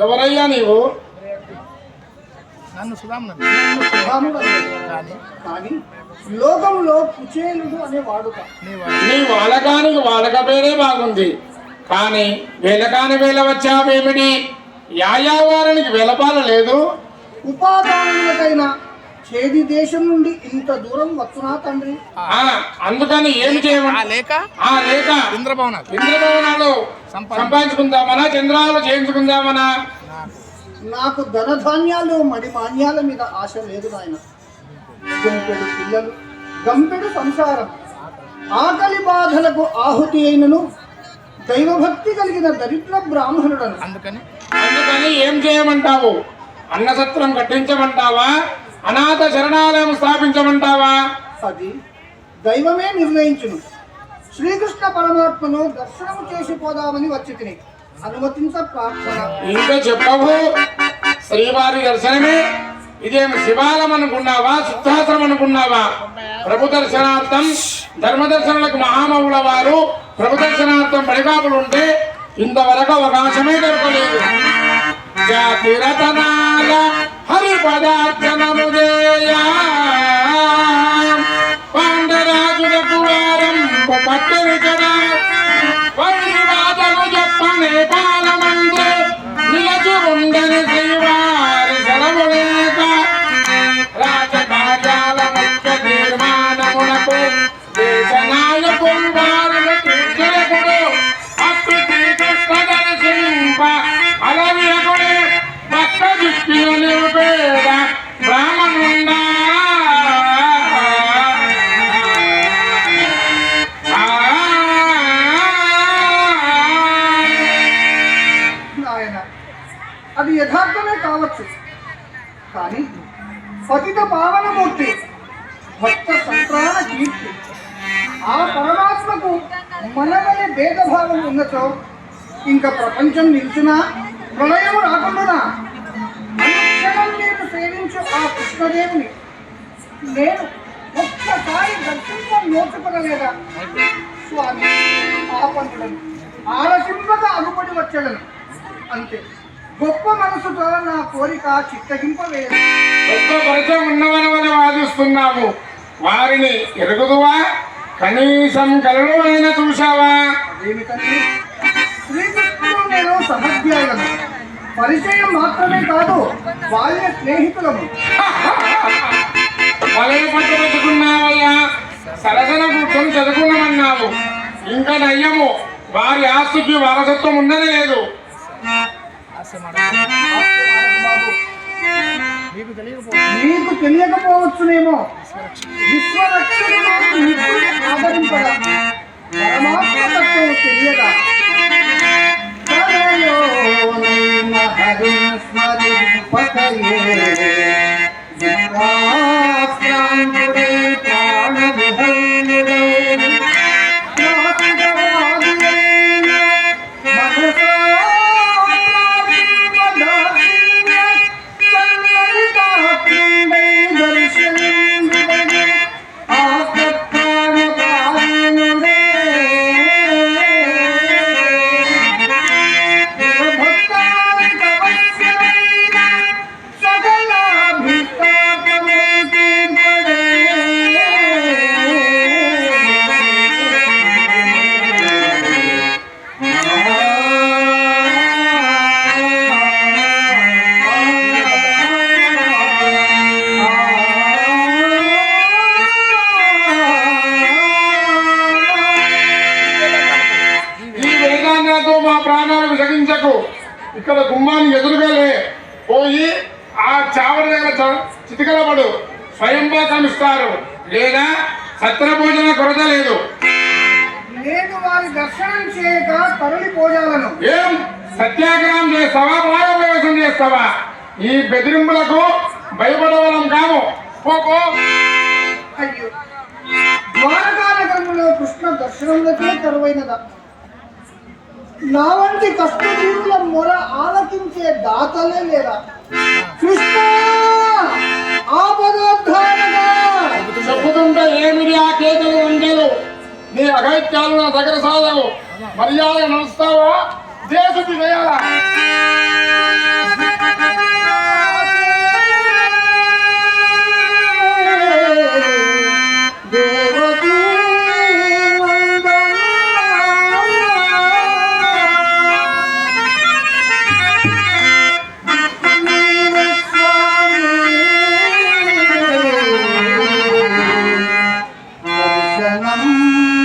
ఎవరయ్యా నీవు? నన్ను. కానీ కానీ లోకంలో కుచేలుడు అనే వాడుక. నీ వాలకానికి వాలక పేరే బాగుంది కానీ వేలకాని వేల వచ్చావేమిటి యాయావారానికి వెలపాల లేదు. ఉపాదానులకైనా చేది దేశం నుండి ఇంత దూరం వస్తున్నా తండ్రి. ఆ. అందుకని ఏమి ఆ చేయమంట? లేక? ఆ లేక. ఇంద్రభవనాలు. ఇంద్రభవనాలు సంపాదించు. సంపాదించుకుందామనా? చంద్రాలు చేయించుకుందామనా? నాకు ధనధాన్యాలు మడి మాన్యాల మీద ఆశ లేదు నాయన. గంపెడు పిల్లలు గంపెడు సంసారం. ఆకలి బాధలకు ఆహుతి అయినను దైవభక్తి కలిగిన దరిద్ర బ్రాహ్మణుడను. అందుకని అందుకని ఏం చేయమంటావు? అన్నసత్రం కట్టించమంటావా? అనాథ శరణాలయం స్థాపించమంటావా? అది దైవమే నిర్ణయించును. శ్రీకృష్ణ పరమాత్మను దర్శనం చేసి పోదామని వచ్చి తిని. ఇంకా చెప్పవు. శ్రీవారి దర్శనమే. ఇదేం శివాలయం అనుకున్నావా? సిద్ధాశ్రమం అనుకున్నావా? ప్రభు దర్శనార్థం ధర్మ దర్శనలకు మహామవుల వారు ప్రభు దర్శనార్థం పడికాపులు ఉంటే ఇంతవరకు అవకాశమే దొరకలేదు. జాతి రతనాల హరి పదార్థనము పాండరాజులకు వారం పట్టరు కదా. చెప్పనే నిలచి నిలచుండని అది యథార్థమే కావచ్చు. కానీ పతిత పావనమూర్తి భక్త సంతాన కీర్తి ఆ పరమాత్మకు మనమనే భేదభావం ఉన్నచో ఇంకా ప్రపంచం నిల్చునా? ప్రళయం రాకుండా అనుక్షణం నేను సేవించు ఆ కృష్ణదేవుని నేను ఒక్కసారి దర్శించం నోచుకునలేదా? స్వామి ఆపంతులను ఆలసింపగా అగుపడి వచ్చలను అంతే. గొప్ప మనసుతో నా కోరిక చిత్తగింపలేదు. ఎంతో పరిచయం ఉన్నవని వాదిస్తున్నాము వారిని ఎరుగుదువా? కనీసం కలడమైనా చూశావా? అదేమిటంటే శ్రీకృష్ణుడు నేను సహధ్యాయులను పరిచయం మాత్రమే కాదు బాల్య స్నేహితులము. వలయ పట్టు పెట్టుకున్నావయ్యా సరసన కూర్చొని చదువుకున్నామన్నావు. ఇంకా నయ్యము వారి ఆస్తికి వారసత్వం ఉన్నది మీకు తెలియకపోవచ్చునేమో. విశ్వరక్షకుడు ఆదరింపగా పరమాత్మ తెలియదా? సగించకు ఇక్కడ గుమ్మాన్ని ఎదురుగాలే పోయి ఆ చావడి దగ్గర చ- చితికలపడు స్వయంపాకం ఇస్తారు లేదా సత్ర భోజన కొరత లేదు. నేను వారి దర్శనం చేయక తరలిపోయాలను ఏం? సత్యాగ్రహం చేస్తావా? ప్రాణప్రవేశం చేస్తావా? ఈ బెదిరింపులకు భయపడవలం కాము. పో పో. అయ్యో. ద్వారకా నగరంలో కృష్ణ దర్శనములకే కరువైనదా నా వంటి కష్టజీవుల మొర ఆలకించే దాతలే లేదా? కృష్ణ! ఆపదోద్ధారగా చెప్పుతుంటే ఏమిటి ఆ కేకలు వంటలు నీ నా దగ్గర సాధవు మర్యాద నడుస్తావా? దేశ చేయాలా selam